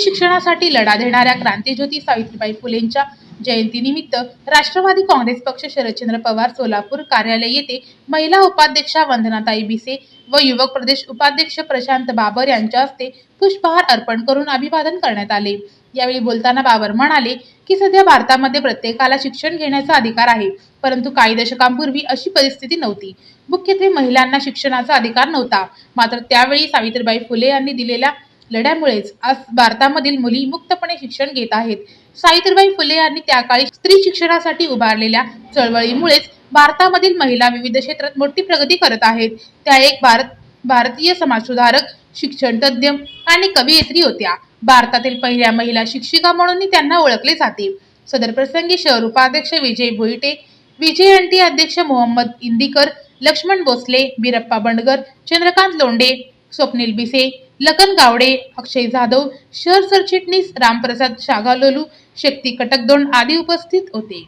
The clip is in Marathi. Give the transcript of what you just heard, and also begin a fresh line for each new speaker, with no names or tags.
शिक्षणासाठी लढा देणाऱ्या क्रांतीज्योती सावित्रीबाई फुलेंच्या जयंतीनिमित्त राष्ट्रवादी काँग्रेस पक्ष शरदचंद्र पवार सोलापूर कार्यालय येथे महिला उपाध्यक्षा वंदनाताई बिसे व युवक प्रदेश उपाध्यक्ष प्रशांत बाबर यांच्या हस्ते पुष्पहार अर्पण करून अभिवादन करण्यात आले. यावेळी बोलताना बाबर म्हणाले की सध्या भारतामध्ये प्रत्येकाला शिक्षण घेण्याचा अधिकार आहे परंतु काही दशकांपूर्वी अशी परिस्थिती नव्हती. मुख्यत्वे महिलांना शिक्षणाचा अधिकार नव्हता. मात्र त्यावेळी सावित्रीबाई फुले यांनी दिलेल्या लढ्यामुळेच आज भारतामधील मुली मुक्तपणे शिक्षण घेत आहेत. सावित्रीबाई फुले यांनी त्या काळी स्त्री शिक्षणासाठी उभारलेल्या चळवळीमुळेच भारतामधील महिला विविध क्षेत्रात मोठी प्रगती करत आहेत. त्या एक भारत भारतीय समाजसुधारक शिक्षण तज्ज्ञ आणि कवयित्री होत्या. भारतातील पहिल्या महिला शिक्षिका म्हणूनही त्यांना ओळखले जाते. सदर प्रसंगी शहर उपाध्यक्ष विजय भोईटे विजय एन अध्यक्ष मोहम्मद इंदिकर लक्ष्मण भोसले बिरप्पा बंडगर चंद्रकांत लोंढे स्वप्नील बिसे लखन गावडे अक्षय जाधव शहर सरचिटणीस रामप्रसाद शागालोलू शक्ती कटकदोंड आदी उपस्थित होते.